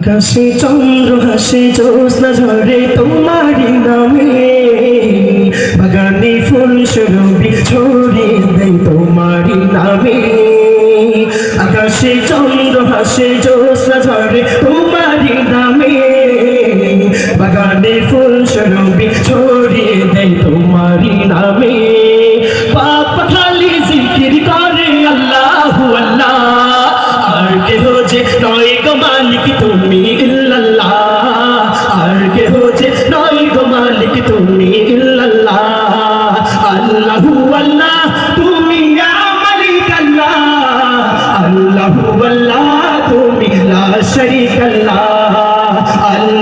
আকাশে চন্দ্র, হাসে জ্যোৎস্না ঝরে তোমারই নামে। বাগানে ফুল সুরভি ছড়ে দেয় তোমারই নামে। আকাশে চন্দ্র, হাসে জ্যোৎস্না ঝরে তোমারই নামে। বাগানে ফুল সুরভি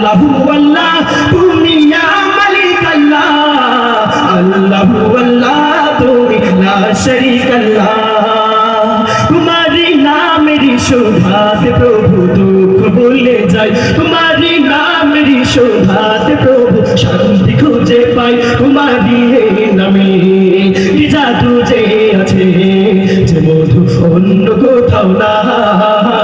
আল্লাহু আল্লাহ, তুমি ইয়া মালিক আল্লাহ। আল্লাহু আল্লাহ, তুমি লা শরীক আল্লাহ। তোমারি নামেরই শোভাতে প্রভু দুঃখ ভুলে যায়। তোমারি নামেরই শোভাতে প্রভু শান্তি খুঁজে পাই তোমারি নামে কি জাদু যে আছে। যে মধু অন্য কোথাও নাই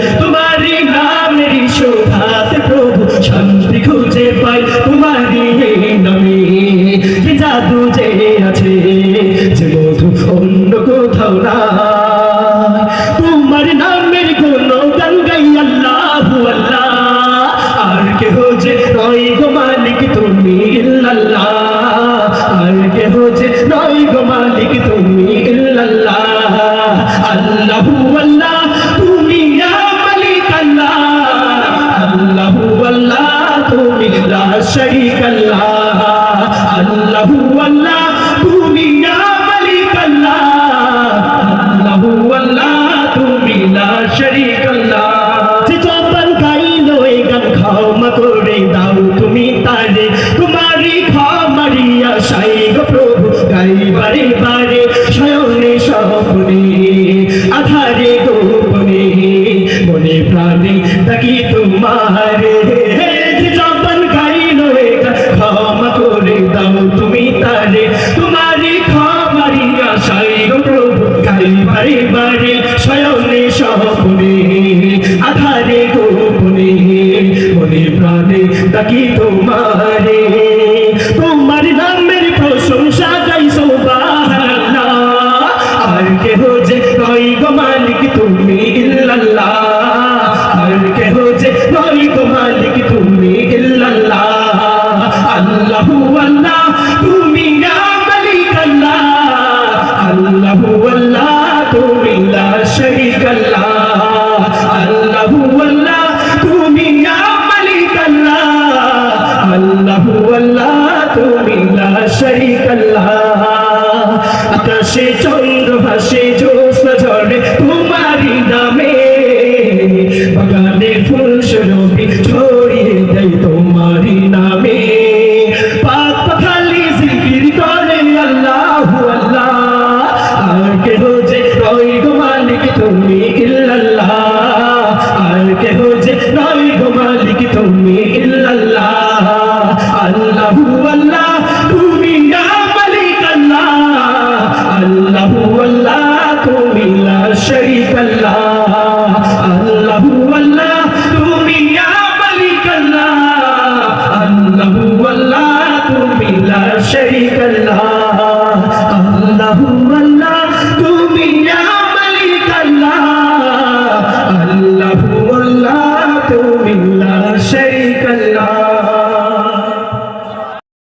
ভুলে যায় তোমারি নামেরই শোভাতে প্রভু, শান্তি খুঁজে পাই তোমারি এই নামে। কি জাদু যে আছে, যে মধু অন্য কোথাও না তোমার নামের কোন গান গাই আল্লাহ আল্লাহ। যে নয় গো মালিক, তুমি আর কেহ যে নয় শরীক আল্লাহ আল্লাহু প্রাণে তাকি তোমারে তোমার আল্লাহু আল্লাহ, তুমি লা শরীক আল্লাহ আকাশে চন্দ্র ভাসে জ্যোৎস্না ঝরে তোমারি নামে। বাগানে ফুল সুরভি ছড়িয়ে দেয় তোমারি নামে। পাক পাখালি জিকির করে আল্লাহু আল্লাহ। আর কেহ যে রই গো মালিক, তুমি Allah.